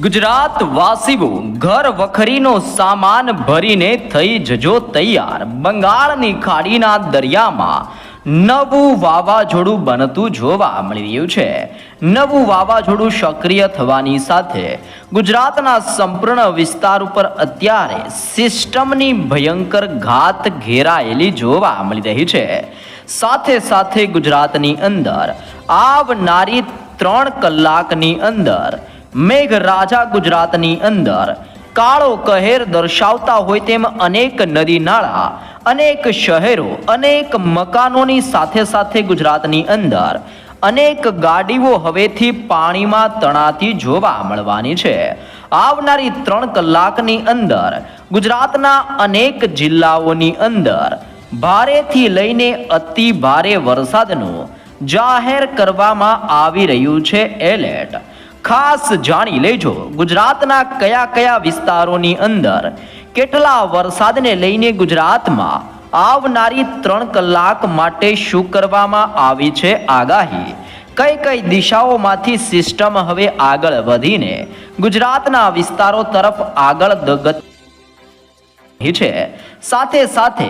ગુજરાત વાસીઓ ઘર વખરીનો સામાન ભરીને થઈ જજો તૈયાર. બંગાળની ખાડીના દરિયામાં નવું વાવાઝોડું બનતું જોવા મળી રહ્યું છે. નવું વાવાઝોડું સક્રિય થવાની સાથે ગુજરાતના સંપૂર્ણ વિસ્તાર ઉપર અત્યારે સિસ્ટમની ભયંકર ઘાત ઘેરાયેલી જોવા મળી રહી છે. સાથે સાથે ગુજરાતની અંદર આવનારી ત્રણ કલાકની અંદર મેઘરાજા ગુજરાતની અંદર. કાળો કહેર દર્શાવતા હોય તેમ અનેક નદી નાળા, અનેક શહેરો, અનેક મકાનોની સાથે સાથે ગુજરાતની અંદર. અનેક ગાડીઓ હવેથી પાણીમાં તણાતી જોવા મળવાની છે. આવનારી ત્રણ કલાકની અંદર ગુજરાતના અનેક જિલ્લાઓની અંદર ભારેથી લઈને અતિ ભારે વરસાદનું જાહેર કરવામાં આવી રહ્યું છે એલર્ટ. ખાસ જાણી લેજો ગુજરાતના કયા કયા વિસ્તારોની અંદર કેટલા વરસાદને લઈને ગુજરાતમાં આવનારી ત્રણ કલાક માટે શું કરવામાં આવી છે આગાહી? કઈ કઈ દિશાઓમાંથી સિસ્ટમ હવે આગળ વધીને ગુજરાતના વિસ્તારો તરફ આગળ દ- છે? સાથે સાથે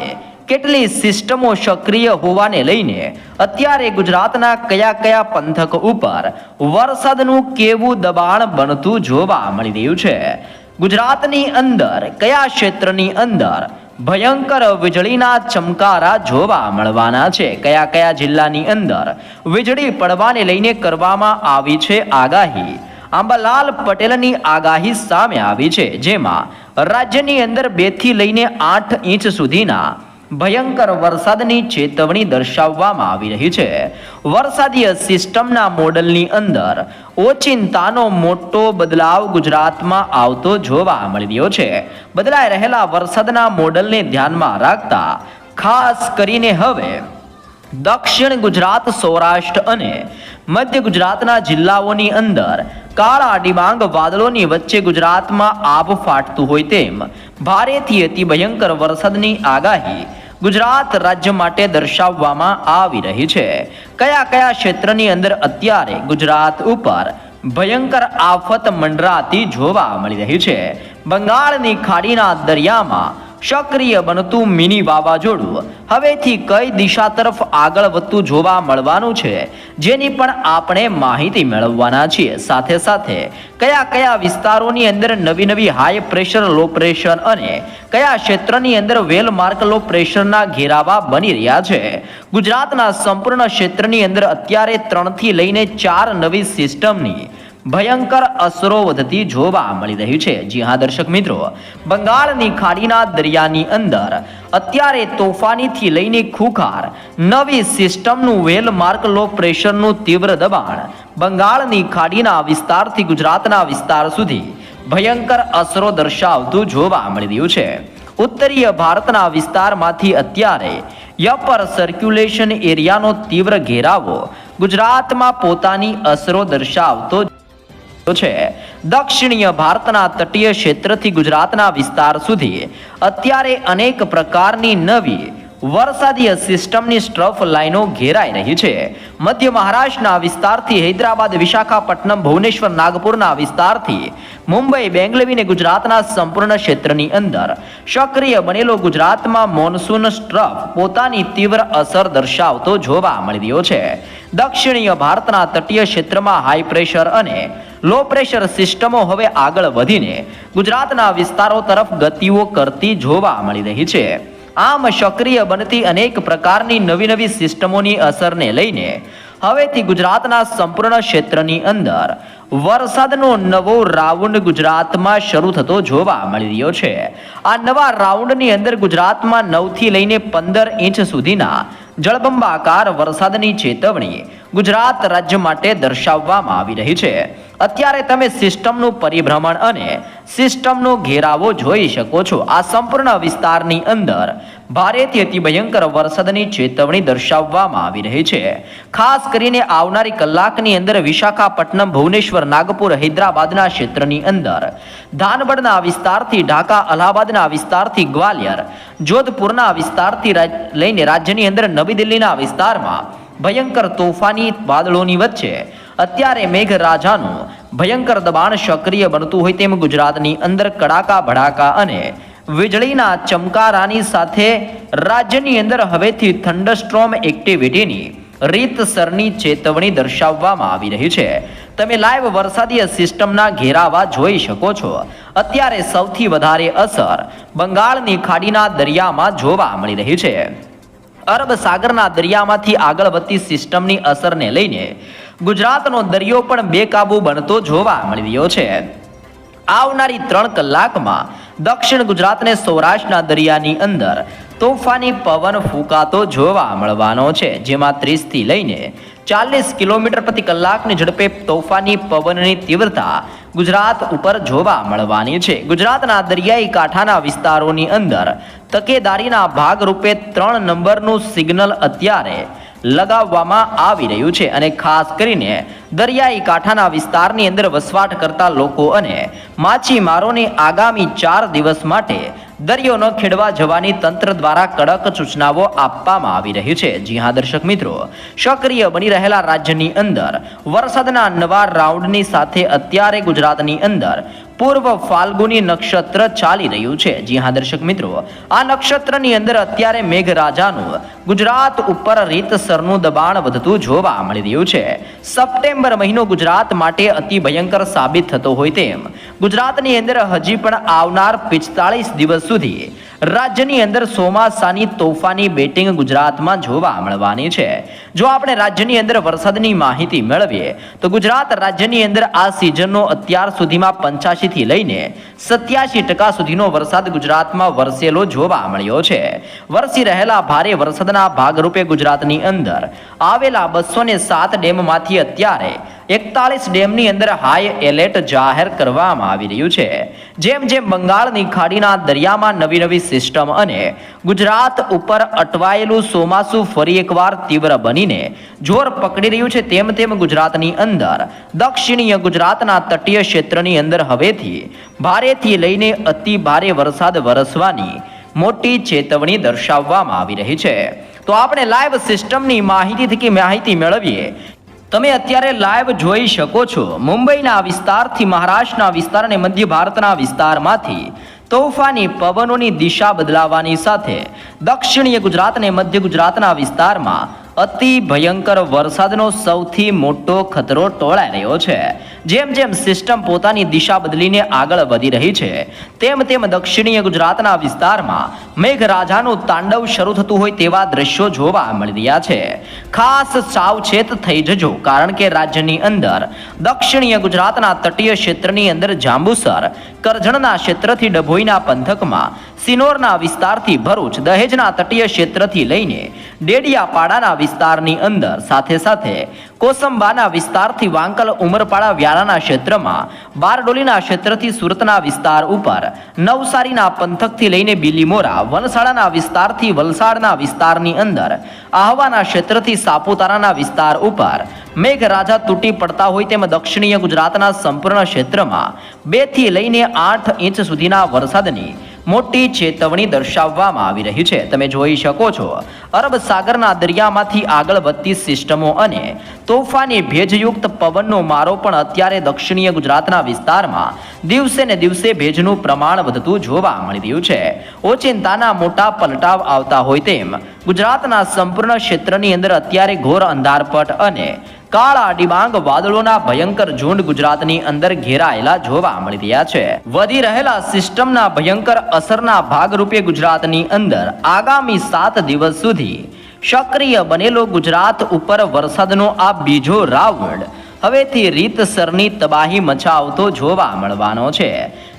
કેટલી સિસ્ટમો સક્રિય હોવાને લઈને અત્યારે ગુજરાતના કયા કયા પંથક ઉપર વરસાદનું કેવું દબાણ બનતું જોવા મળી રહ્યું છે? ગુજરાતની અંદર કયા ક્ષેત્રની અંદર ભયંકર વીજળીના ચમકારા જોવા મળવાના છે? કયા કયા જિલ્લાની અંદર વીજળી પડવાને લઈને કરવામાં આવી છે આગાહી? આંબાલાલ પટેલની આગાહી સામે આવી છે, જેમાં રાજ્યની અંદર બેથી લઈને આઠ ઇંચ સુધીના ભયંકર વરસાદની ચેતવણી દર્શાવવામાં આવી રહી છે. વરસાદીય સિસ્ટમના મોડલની અંદર ઓચિંતાનો મોટો બદલાવ ગુજરાતમાં આવતો જોવા મળી રહ્યો છે. બદલાઈ રહેલા વરસાદના મોડલને ધ્યાનમાં રાખતા ખાસ કરીને હવે દક્ષિણ ગુજરાત, સૌરાષ્ટ્ર અને મધ્ય ગુજરાતના જિલ્લાઓની અંદર કાળા ડિબાંગ વાદળોની વચ્ચે ગુજરાતમાં આબ ફાટતું હોય તેમ ભારેથી અતિ ભયંકર વરસાદની આગાહી ગુજરાત રાજ્ય માટે દર્શાવવામાં આવી રહી છે. કયા કયા ક્ષેત્રની અંદર અત્યારે ગુજરાત ઉપર ભયંકર આફત મંડરાતી જોવા મળી રહી છે? બંગાળની ખાડીના દરિયામાં સક્રિય બનતું મિની વાવાઝોડું હવેથી કઈ દિશા તરફ આગળ વધતું જોવા મળવાનું છે, જેની પણ આપણે માહિતી મેળવવાના છીએ. સાથે સાથે કયા કયા વિસ્તારોની અંદર નવી નવી હાઈ પ્રેશર લો પ્રેશર અને કયા ક્ષેત્રની અંદર વેલ માર્ક લો પ્રેશરના ઘેરાવા બની રહ્યા છે? ગુજરાતના સંપૂર્ણ ક્ષેત્રની અંદર અત્યારે ત્રણથી લઈને ચાર નવી સિસ્ટમની ભયંકર અસરો વધતી જોવા મળી રહી છે. જી હા, દર્શક મિત્રો, બંગાળની ખાડીના દરિયાની અંદર અત્યારે તોફાનીથી લઈને ખુખાર, નવી સિસ્ટમનું વેલ માર્ક લો પ્રેશરનું તીવ્ર દબાણ, બંગાળની ખાડીના વિસ્તારથી ગુજરાતના વિસ્તાર સુધી ભયંકર અસરો દર્શાવતું જોવા મળી રહ્યું છે. ઉત્તરીય ભારતના વિસ્તારમાંથી અત્યારે યપર સર્ક્યુલેશન એરિયાનો તીવ્ર ઘેરાવો ગુજરાતમાં પોતાની અસરો દર્શાવતો છે, દક્ષિણીય ભારતના તટીય ક્ષેત્રથી ગુજરાતના વિસ્તાર સુધી અત્યારે અનેક પ્રકારની નવી વરસાદીય સિસ્ટમની સ્ટ્રફ લાઈનો ઘેરાઈ રહી છે. મધ્ય મહારાષ્ટ્રના વિસ્તારથી હૈદરાબાદ, વિશાખાપટ્ટનમ, ભુવનેશ્વર, નાગપુરના વિસ્તારથી મુંબઈ બેંગલવીને ગુજરાતના સંપૂર્ણ ક્ષેત્રની અંદર સક્રિય બનેલો ગુજરાતમાં મોન્સૂન સ્ટ્રફ પોતાની તીવ્ર અસર દર્શાવતો જોવા મળી રહ્યો છે. દક્ષિણીય ભારતના તટીય ક્ષેત્રમાં હાઈ પ્રેશર અને લો પ્રેશર સિસ્ટમો હવે આગળ વધીને ગુજરાતના વિસ્તારો તરફ ગતિઓ કરતી જોવા મળી રહી છે. આમ સક્રિય બનતી અનેક પ્રકારની નવી નવી સિસ્ટમોની અસરને લઈને હવેથી ગુજરાતના સંપૂર્ણ ક્ષેત્રની અંદર વરસાદનો નવો રાઉન્ડ ગુજરાતમાં શરૂ થતો જોવા મળી રહ્યો છે. આ નવા રાઉન્ડની અંદર ગુજરાતમાં નવથી લઈને પંદર ઇંચ સુધીના જળબંબાકાર વરસાદની ચેતવણી ગુજરાત રાજ્ય માટે દર્શાવવામાં આવી રહી છે. અત્યારે તમે સિસ્ટમનું પરિભ્રમણ અને સિસ્ટમનો ઘેરાવો જોઈ શકો છો. આ સંપૂર્ણ વિસ્તારની અંદર ભારેથી અતિ ભયંકર વરસાદની ચેતવણી દર્શાવવામાં આવી રહી છે. ખાસ કરીને આવનારી કલાકની અંદર વિશાખાપટ્ટનમ, ભુવનેશ્વર, નાગપુર, હૈદરાબાદના ક્ષેત્રની અંદર. ધાનબડના વિસ્તારથી ઢાકા, અલ્હાબાદના વિસ્તારથી ગ્વાલિયર, જોધપુરના વિસ્તારથી લઈને રાજ્યની અંદર નવી દિલ્હીના વિસ્તારમાં ભયંકર તોફાની વાદળોની વચ્ચે. અત્યારે મેઘરાજાનું ભયંકર દબાણ સક્રિય બનતું હોય તેમ ગુજરાતની અંદર કડાકા ભડાકા અને વીજળીના ચમકારાની સાથે રાજ્યની અંદર હવેથી થંડરસ્ટ્રોમ એક્ટિવિટીની રીતસરની ચેતવણી દર્શાવવામાં આવી રહી છે. તમે લાઈવ વરસાદીય સિસ્ટમના ઘેરાવા જોઈ શકો છો. અત્યારે સૌથી વધારે અસર બંગાળની ખાડીના દરિયામાં જોવા મળી રહી છે. અરબ સાગરના દરિયામાંથી આગળ વધતી સિસ્ટમની અસરને લઈને ગુજરાતનો દરિયો પણ બેકાબુ બનતો જોવા મળી રહ્યો છે. આવનારી ત્રણ કલાકમાં દક્ષિણ ગુજરાતને સૌરાષ્ટ્રના દરિયાની અંદર તોફાની પવન ફૂંકાતો જોવા મળવાનો છે, જેમાં ત્રીસથી લઈને ચાલીસ કિલોમીટર પ્રતિ કલાકની ઝડપે તોફાની પવનની તીવ્રતા ગુજરાત ઉપર જોવા મળવાની છે. ગુજરાતના દરિયાઈ કાંઠાના વિસ્તારોની અંદર તકેદારીના ભાગરૂપે ત્રણ નંબરનું સિગ્નલ અત્યારે લગાવવામાં આવી રહ્યું છે અને ખાસ કરીને દરિયાઈ કાંઠાના વિસ્તારની અંદર વસવાટ કરતા લોકો અને માછીમારોને આગામી ચાર દિવસ માટે દરિયો ખેડવા જવાની તંત્ર દ્વારા કડક સૂચનાઓ આપવામાં આવી રહી છે. જી હા, દર્શક મિત્રો, સક્રિય બની રહેલા રાજ્યની અંદર વરસાદના નવા રાઉન્ડની સાથે અત્યારે ગુજરાતની અંદર પૂર્વ ફાલ્ગુની નક્ષત્ર ચાલી રહ્યું છે. જી હા, દર્શક મિત્રો, આ નક્ષત્રની અંદર અત્યારે મેઘરાજાનું ગુજરાત ઉપર રીતસરનું દબાણ વધતું જોવા મળી રહ્યું છે. સપ્ટેમ્બર મહિનો ગુજરાત માટે અતિ ભયંકર સાબિત થતો હોય તેમ. ગુજરાતની અંદર હજી પણ આવનાર પિસ્તાળીસ દિવસ સુધી રાજ્યની અંદર ચોમાસાની તોફાની બેટિંગ ગુજરાતમાં જોવા મળવાની છે. જો આપણે રાજ્યની અંદર વરસાદની માહિતી મેળવીએ, તો ગુજરાત રાજ્યની અંદર આ સિઝનનો અત્યાર સુધીમાં પંચ્યાસીથી લઈને સત્યાસી ટકા સુધીનો વરસાદ ગુજરાતમાં વરસેલો જોવા મળ્યો છે. વરસી રહેલા ભારે વરસાદના ભાગરૂપે ગુજરાતની અંદર આવેલા બસો સાત ડેમમાંથી અત્યારે એકતાલીસ ડેમની અંદર હાઈ એલર્ટ જાહેર કરવામાં આવી રહ્યું છે. જેમ જેમ બંગાળની ખાડીના દરિયામાં નવી નવી સિસ્ટમ અને ગુજરાત ઉપર અટવાયેલું ચોમાસું ફરી એકવાર તીવ્ર બનીને જોર પકડી રહ્યું છે, તેમ તેમ ગુજરાતની અંદર. દક્ષિણીય ગુજરાતના તટીય ક્ષેત્રની અંદર હવેથી ભારેથી લઈને અતિ ભારે વરસાદ વરસવાની મોટી ચેતવણી દર્શાવવામાં આવી રહી છે. તો આપણે લાઈવ સિસ્ટમની માહિતી થકી માહિતી મેળવીએ તમે અત્યારે લાઈવ જોઈ શકો છો. મુંબઈના વિસ્તારથી મહારાષ્ટ્રના વિસ્તાર અને મધ્ય ભારતના વિસ્તારમાંથી તોફાની પવનોની દિશા બદલાવાની સાથે દક્ષિણીય ગુજરાત અને મધ્ય ગુજરાતના વિસ્તારમાં અતિ ભયંકર વરસાદનો સૌથી મોટો ખતરો ટોળાઈ રહ્યો છે. જેમ જેમ સિસ્ટમ પોતાની દિશા બદલીને આગળ વધી રહી છે, તેમ તેમ દક્ષિણીય ગુજરાતના વિસ્તારમાં મેઘરાજાનું તાંડવ શરૂ થતું હોય તેવા દ્રશ્યો જોવા મળી રહ્યા છે. ખાસ સાવચેત થઈ જજો, કારણ કે રાજ્યની અંદર દક્ષિણીય ગુજરાતના તટીય ક્ષેત્રની અંદર જાંબુસર, કરજણના ક્ષેત્રથી ડભોઈના પંથકમાં, સિનોરના વિસ્તારથી ભરૂચ, દહેજના તટીય ક્ષેત્રથી લઈને ડેડિયાપાડાના વિસ્તારની અંદર સાથે સાથે કોસંબાના વિસ્તારથી વાંકલ ઉમરપાડા વ્યારાના ક્ષેત્રમાં બારડોલીના ક્ષેત્રથી સુરતના વિસ્તાર ઉપર નવસારીના પંથકથી લઈને બિલીમોરા, વલસાડાના વિસ્તારથી વલસાડના વિસ્તારની અંદર આહવાના ક્ષેત્રથી સાપુતારાના વિસ્તાર ઉપર મેઘરાજા તૂટી પડતા હોય તેમ દક્ષિણીય ગુજરાતના સંપૂર્ણ ક્ષેત્રમાં બેથી લઈને આઠ ઇંચ સુધીના વરસાદની મોટી ચેતવણી દર્શાવવામાં આવી રહી છે. તમે જોઈ શકો છો, અરબ સાગરના દરિયામાંથી આગળ વધતી સિસ્ટમો અને તોફાની ભેજયુક્ત પવનનો મારો પણ અત્યારે દક્ષિણીય ગુજરાતના વિસ્તારમાં દિવસે ને દિવસે ભેજનું પ્રમાણ વધતું જોવા મળી રહ્યું છે. ઓચિંતાના મોટા પલટાવ આવતા હોય તેમ ગુજરાતના સંપૂર્ણ ક્ષેત્રની અંદર અત્યારે ઘોર અંધારપટ અને કાળા ડિબાંગ વાદળોના ભયંકર ઝુંડ ગુજરાતની અંદર ઘેરાયેલા જોવા મળી રહ્યા છે. વધી રહેલા સિસ્ટમના ભયંકર અસરના ભાગરૂપે ગુજરાતની અંદર આગામી સાત દિવસ સુધી સક્રિય બનેલો ગુજરાત ઉપર વરસાદનો આ બીજો રાઉન્ડ હવેથી રીતસરની તબાહી મચાવતો જોવા મળવાનો છે.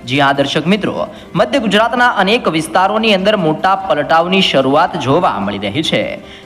જી હા, દર્શક મિત્રો, મધ્ય ગુજરાતના અનેક વિસ્તારોની અંદર મોટા પલટાવની શરૂઆત જોવા મળી રહી છે.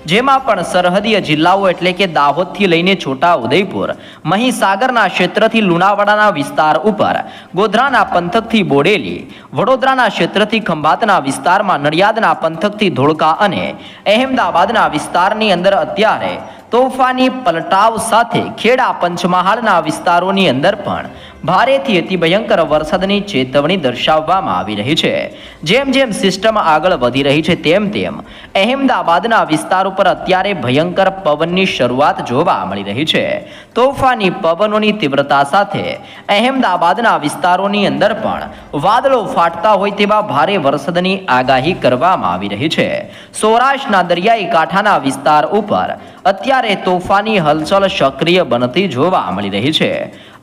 જેમાં પણ સરહદીય જિલ્લાઓ એટલે કે દાહોદથી લઈને છોટા ઉદયપુર મહીસાગરના ક્ષેત્રથી લુણાવાડાના વિસ્તાર ઉપર, ગોધરાના પંથકથી બોડેલી, વડોદરાના ક્ષેત્રથી ખંભાતના વિસ્તારમાં નડિયાદના પંથકથી ધોળકા અને અહેમદાબાદના વિસ્તારની અંદર અત્યારે તોફાની પલટાવ સાથે ખેડા પંચમહાલના વિસ્તારોની અંદર પણ ભારેથી અતિ ભયંકર વરસાદની ચેતવણી દર્શાવવામાં આવી રહી છે. જેમ જેમ સિસ્ટમ આગળ વધી રહી છે તેમ તેમ અહેમદાબાદના વિસ્તાર ઉપર અત્યારે ભયંકર પવનની શરૂઆત જોવા મળી રહી છે. તોફાની પવનોની તીવ્રતા સાથે અહેમદાબાદના વિસ્તારોની અંદર પણ વાદળો ફાટતા હોય તેવા ભારે વરસાદની આગાહી કરવામાં આવી રહી છે. સૌરાષ્ટ્રના દરિયાઈ કાંઠાના વિસ્તાર ઉપર અત્યારે તોફાની હલચલ સક્રિય બનતી જોવા મળી રહી છે.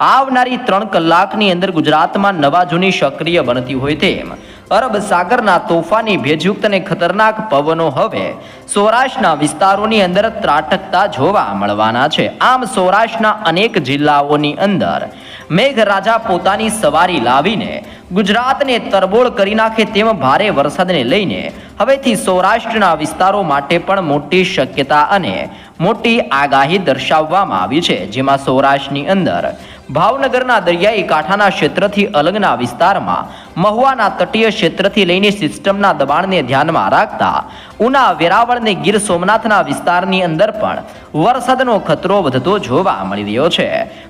આવનારી ત્રણ કલાકની અંદર ગુજરાતમાં નવા જૂની સક્રિય બનતી હોય તેમ. અરબ સાગરના તોફાની ભેજયુક્ત અને ખતરનાક પવનો હવે સૌરાષ્ટ્રના વિસ્તારોની અંદર ત્રાટકતા જોવા મળવાના છે. આમ સૌરાષ્ટ્રના અનેક જિલ્લાઓની અંદર મેઘરાજા પોતાની સવારી લાવીને ગુજરાતને તરબોળ કરી નાખે તેમ ભારે વરસાદને લઈને હવેથી સૌરાષ્ટ્રના વિસ્તારો માટે પણ મોટી શક્યતા અને મોટી આગાહી દર્શાવવામાં આવી છે, જેમાં સૌરાષ્ટ્રની અંદર ભાવનગરના દરિયાઈ કાંઠાના ક્ષેત્રથી અલગના વિસ્તારમાં, મહુવાના તટીય ક્ષેત્રથી લઈને સિસ્ટમના દબાણને ધ્યાનમાં રાખતા, ઉના વેરાવળને ગીર સોમનાથના વિસ્તારની અંદર પણ વરસાદનો ખતરો વધતો જોવા મળી રહ્યો છે.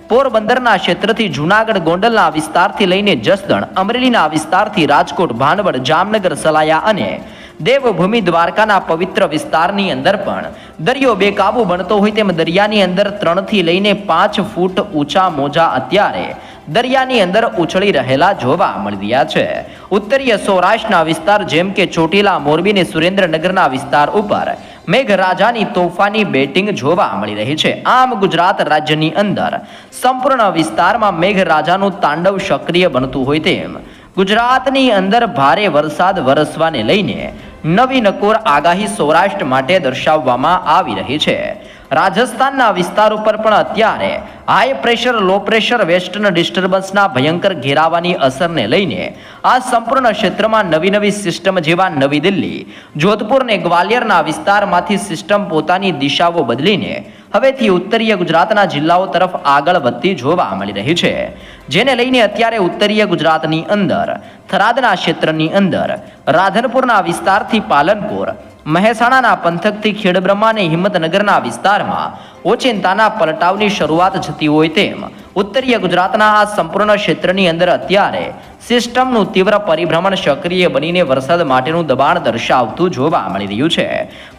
પોરબંદરના ક્ષેત્રથી જૂનાગઢ ગોંડલના વિસ્તારથી લઈને જસદણ, અમરેલીના વિસ્તારથી રાજકોટ, ભાનવડ, જામનગર, સલાયા અને દેવભૂમિ દ્વારકાના પવિત્ર વિસ્તારની અંદર પણ. દરિયો બેકાબુ બનતો હોય તેમ દરિયાની અંદર ત્રણથી લઈને પાંચ ફૂટ ઊંચા મોજા અત્યારે દરિયાની અંદર ઉછળી રહેલા જોવા મળી રહ્યા છે. ઉત્તરીય સૌરાષ્ટ્રના વિસ્તાર જેમ કે ચોટીલા, મોરબી અને સુરેન્દ્રનગરના વિસ્તાર ઉપર મેઘરાજાની તોફાની બેટિંગ જોવા મળી રહી છે. આમ ગુજરાત રાજ્યની અંદર સંપૂર્ણ વિસ્તારમાં મેઘરાજાનું તાંડવ સક્રિય બનતું હોય તેમ ગુજરાતની અંદર ભારે વરસાદ વરસવાને લઈને નવી નકોર આગાહી સૌરાષ્ટ્ર માટે દર્શાવવામાં આવી રહી છે. રાજસ્થાનના વિસ્તાર ઉપર પણ અત્યારે high pressure low pressure western ડિસ્ટર્બન્સના ભયંકર ઘેરાવાની અસરને લઈને આ સંપૂર્ણ ક્ષેત્રમાં નવી નવી સિસ્ટમ જેવા નવી દિલ્હી, જોધપુર ને ગ્વાલિયરના વિસ્તારમાંથી સિસ્ટમ પોતાની દિશાઓ બદલીને હવેથી ઉત્તરીય ગુજરાતના જિલ્લાઓ તરફ આગળ વધતી જોવા મળી રહી છે. જેને લઈને અત્યારે ઉત્તરીય ગુજરાતની અંદર, થરાદના ક્ષેત્રની અંદર, રાધનપુરના વિસ્તારથી પાલનપુર મહેસાણાના પંથકથી ખેડબ્રહ્મા અને હિંમતનગરના વિસ્તારમાં ઓચિંતાના પલટાવની શરૂઆત થતી હોય તેમ ઉત્તરીય ગુજરાતના આ સંપૂર્ણ ક્ષેત્રની અંદર અત્યારે સિસ્ટમનું તીવ્ર પરિભ્રમણ સક્રિય બનીને વરસાદ માટેનું દબાણ દર્શાવતું જોવા મળી રહ્યું છે.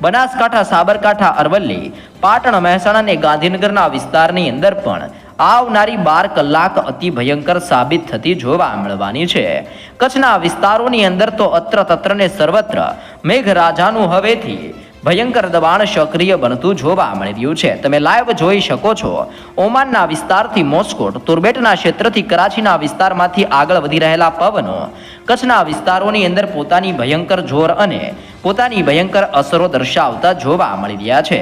બનાસકાંઠા, સાબરકાંઠા, અરવલ્લી, પાટણ મહેસાણા અને ગાંધીનગરના વિસ્તારની અંદર પણ આવનારી બાર કલાક અતિ ભયંકર સાબિત થતી જોવા મળવાની છે. કચ્છના વિસ્તારોની અંદર તો અત્ર તત્રને સર્વત્ર મેઘરાજાનું હવેથી ભયંકર દબાણ સક્રિય બનતું જોવા મળી રહ્યું છે. તમે લાઈવ જોઈ શકો છો. ઓમાનના વિસ્તારથી મોસ્કોટ, તુર્બેટના ક્ષેત્રથી કરાચીના વિસ્તારમાંથી આગળ વધી રહેલા પવનો કચ્છના વિસ્તારોની અંદર પોતાની ભયંકર જોર અને પોતાની ભયંકર અસરો દર્શાવતા જોવા મળી રહ્યા છે.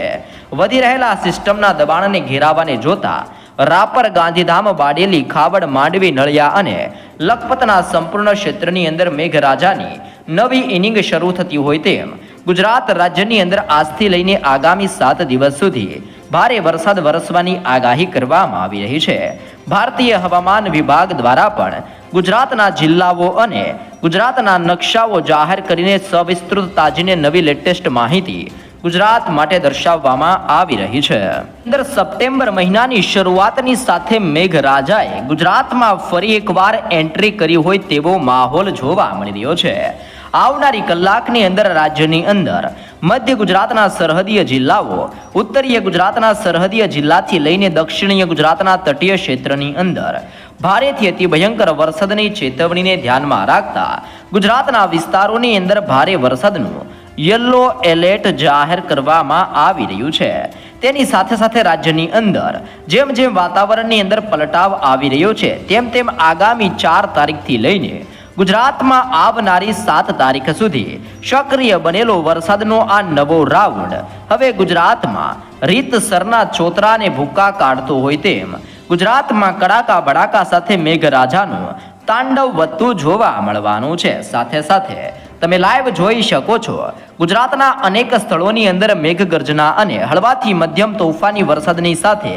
વધી રહેલા સિસ્ટમના દબાણને ઘેરાવાને જોતા રાપર ગાંધીધામ બાડેલી ખાવડ માંડવી નળિયા અને લખપતના સંપૂર્ણ ક્ષેત્રની અંદર મેઘરાજાની નવી ઇનિંગ શરૂ થતી હોય તેમ ગુજરાત રાજ્યની અંદર આજથી લઈને આગામી સાત દિવસ સુધી ભારે વરસાદ વરસવાની આગાહી કરવામાં આવી રહી છે. ભારતીય હવામાન વિભાગ દ્વારા પણ ગુજરાતના જિલ્લાઓ અને ગુજરાતના નકશાઓ જાહેર કરીને સવિસ્તૃત તાજીને નવી લેટેસ્ટ માહિતી ગુજરાત માટે દર્શાવવામાં આવી રહી છે. અંદર સપ્ટેમ્બર મહિનાની શરૂઆતની સાથે મેઘરાજાએ ગુજરાતમાં ફરી એકવાર એન્ટ્રી કરી હોય તેવો માહોલ જોવા મળી રહ્યો છે. આવનારી કલાકની અંદર રાજ્યની અંદર મધ્ય ગુજરાતના સરહદીય જિલ્લાઓ, ઉત્તરીય ગુજરાતના સરહદીય જિલ્લાથી લઈને દક્ષિણીય ગુજરાતના તટીય ક્ષેત્રની અંદર ભારેથી અતિ ભયંકર વરસાદની ચેતવણીને ધ્યાનમાં રાખતા ગુજરાતના વિસ્તારોની અંદર ભારે વરસાદનું યલો એલર્ટ જાહેર કરવામાં આવી રહ્યું છે. તેની સાથે સાથે રાજ્યની અંદર જેમ જેમ વાતાવરણની અંદર પલટાવ આવી રહ્યો છે, તેમ તેમ આગામી ચાર તારીખથી લઈને ગુજરાતમાં આવનારી સાત તારીખ સુધી સક્રિય બનેલો વરસાદનો આ નવો રાઉન્ડ. હવે ગુજરાતમાં રીતસરના ચોતરાને ભૂકા કાઢતો હોય તેમ ગુજરાતમાં કડાકા બડાકા સાથે મેઘરાજાનું તાંડવ વધતું જોવા મળવાનું છે. સાથે સાથે તમે લાઈવ જોઈ શકો છો. ગુજરાતના અનેક સ્થળોની અંદર મેઘગર્જના અને હળવાથી મધ્યમ તોફાની વરસાદની સાથે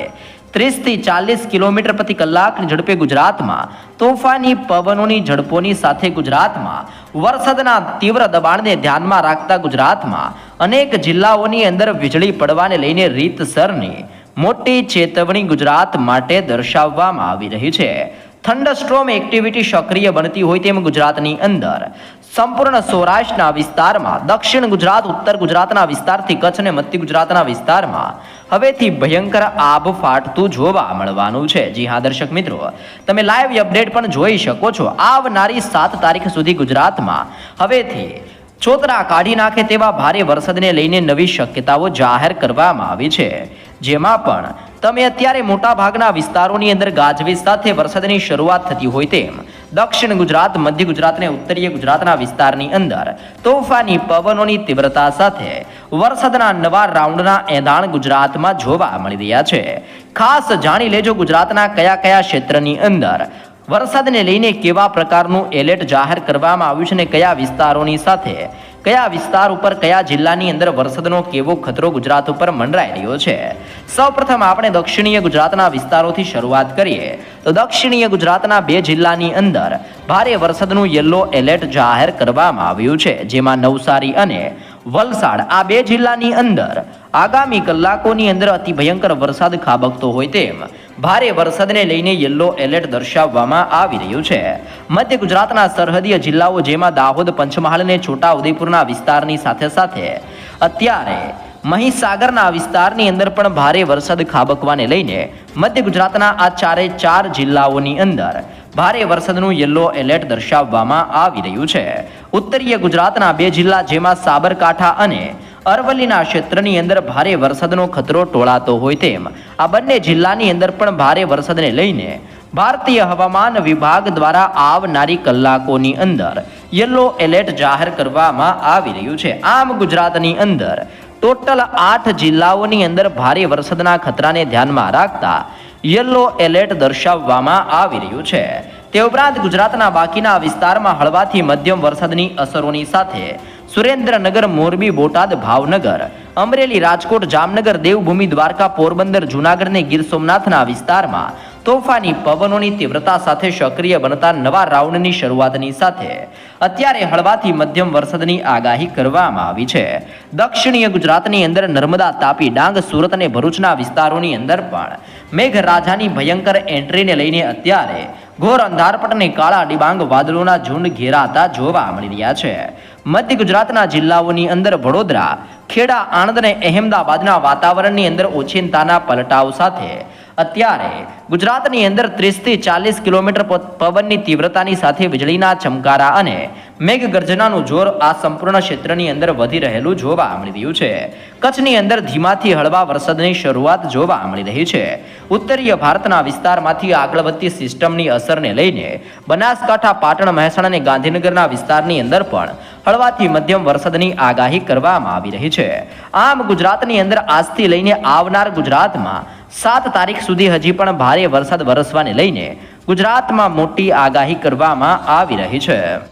ત્રીસથી ચાલીસ કિલોમીટર પ્રતિ કલાકની ઝડપે ગુજરાતમાં તોફાની પવનોની ઝડપોની સાથે ગુજરાતમાં વરસાદના તીવ્ર દબાણને ધ્યાનમાં રાખતા ગુજરાતમાં અનેક જિલ્લાઓની અંદર વીજળી પડવાને લઈને રીતસરની મોટી ચેતવણી ગુજરાત માટે દર્શાવવામાં આવી રહી છે. થંડરસ્ટ્રોમ એક્ટિવિટી સક્રિય બનતી હોય તેમ ગુજરાતની અંદર. સંપૂર્ણ સૌરાષ્ટ્રના વિસ્તારમાં, દક્ષિણ ગુજરાત, ઉત્તર ગુજરાતના વિસ્તારથી કચ્છ અને મધ્ય ગુજરાતના વિસ્તારમાં હવેથી ભયંકર આબ ફાટતું જોવા મળવાનું છે. જી હા, દર્શક મિત્રો, તમે લાઈવ અપડેટ પણ જોઈ શકો છો. આવનારી સાત તારીખ સુધી ગુજરાતમાં હવેથી ચોતરા કાઢી નાખે તેવા ભારે વરસાદને લઈને નવી શક્યતાઓ જાહેર કરવામાં આવી છે. જેમાં પણ તમે અત્યારે મોટા ભાગના વિસ્તારોની અંદર ગાજવીજ સાથે વરસાદની શરૂઆત થતી હોય તેમ. દક્ષિણ ગુજરાત, મધ્ય ગુજરાત અને ઉત્તરીય ગુજરાતના વિસ્તારની અંદર તોફાની પવનોની તીવ્રતા સાથે વરસાદના નવા રાઉન્ડના એંધાણ ગુજરાતમાં જોવા મળી રહ્યા છે. ખાસ જાણી લેજો ગુજરાતના કયા કયા ક્ષેત્રની અંદર વરસાદને લઈને કેવા પ્રકારનું એલર્ટ જાહેર કરવામાં આવ્યું છે અને કયા વિસ્તારોની સાથે? કયા વિસ્તાર ઉપર, કયા જિલ્લાની અંદર વરસાદનો કેવો ખતરો ગુજરાત ઉપર મંડરાઈ રહ્યો છે? સૌપ્રથમ આપણે દક્ષિણીય ગુજરાતના વિસ્તારોથી શરૂઆત કરીએ. તો દક્ષિણીય ગુજરાતના બે જિલ્લાની અંદર ભારે વરસાદનું યલો એલર્ટ જાહેર કરવામાં આવ્યું છે, જેમાં નવસારી અને વલસાડ. આ બે જિલ્લાની અંદર આગામી કલાકોની અંદર અતિ ભયંકર વરસાદ ખાબકતો હોય તેમ ભારે વરસાદને લઈને યલો એલર્ટ દર્શાવવામાં આવી રહ્યું છે. મધ્ય ગુજરાતના સરહદીય જિલ્લાઓ જેમાં દાહોદ, પંચમહાલ અને છોટા ઉદેપુરના વિસ્તારની સાથે સાથે અત્યારે મહીસાગરના વિસ્તારની અંદર પણ ભારે વરસાદ ખાબકવાને લઈને મધ્ય ગુજરાતના આ ચારે ચાર જિલ્લાઓની અંદર ભારે વરસાદનું યલો એલર્ટ દર્શાવવામાં આવી રહ્યું છે. ઉત્તરીય ગુજરાતના બે જિલ્લા જેમાં સાબરકાંઠા અને અરવલ્લીના ક્ષેત્રની અંદર ભારે વરસાદનો ખતરો ટોળાતો હોય તેમ. આ બંને જિલ્લાની અંદર પણ ભારે વરસાદને લઈને ભારતીય હવામાન વિભાગ દ્વારા આવનારી કલાકોની અંદર યલો એલર્ટ જાહેર કરવામાં આવી રહ્યું છે. આમ ગુજરાતની અંદર ટોટલ આઠ જિલ્લાઓની અંદર ભારે વરસાદના ખતરાને ધ્યાનમાં રાખતા યલો એલર્ટ દર્શાવવામાં આવી રહ્યું છે. તે ઉપરાંત ગુજરાતના બાકીના વિસ્તારમાં હળવાથી મધ્યમ વરસાદની અસરોની સાથે સુરેન્દ્રનગર મોરબી બોટાદ ભાવનગર. અમરેલી રાજકોટ જામનગર દેવભૂમિ દ્વારકા પોરબંદર જૂનાગઢ અને ગીર સોમનાથના વિસ્તારમાં તોફાની પવનોની તીવ્રતા સાથે સક્રિય બનતા નવા રાઉન્ડની શરૂઆતની સાથે અત્યારે હળવાથી મધ્યમ વરસાદની આગાહી કરવામાં આવી છે. દક્ષિણીય ગુજરાતની અંદર નર્મદા તાપી ડાંગ, સુરત અને ભરૂચના વિસ્તારોની અંદર પણ મેઘરાજાની ભયંકર એન્ટ્રીને લઈને અત્યારે ઘોર અંધારપટને કાળા ડિબાંગ વાદળોના ઝુંડ ઘેરાતા જોવા મળી રહ્યા છે. મધ્ય ગુજરાતના જિલ્લાઓની અંદર વડોદરા ખેડા આણંદ અને અહેમદાબાદના વાતાવરણની અંદર ઓચિંતાના પલટાવ સાથે અત્યારે ગુજરાતની અંદર ત્રીસથી ચાલીસ કિલોમીટર પવનની તીવ્રતાની સાથે વીજળીના ચમકારા અને મેઘગર્જનાનું જોર આ સંપૂર્ણ ક્ષેત્રની અંદર વધી રહેલું જોવા મળી રહ્યું છે. કચ્છની અંદર ધીમાથી હળવા વરસાદની શરૂઆત જોવા મળી રહી છે. ઉત્તરીય ભારતના વિસ્તારમાંથી આગળ વધતી સિસ્ટમની અસરને લઈને બનાસકાંઠા, પાટણ, મહેસાણા અને ગાંધીનગરના વિસ્તારની અંદર પણ હળવાથી મધ્યમ વરસાદની આગાહી કરવામાં આવી રહી છે. આમ ગુજરાતની અંદર આજથી લઈને આવનાર ગુજરાતમાં સાત તારીખ સુધી હજી પણ ભારે વરસાદ વરસવાને લઈને ગુજરાતમાં મોટી આગાહી કરવામાં આવી રહી છે.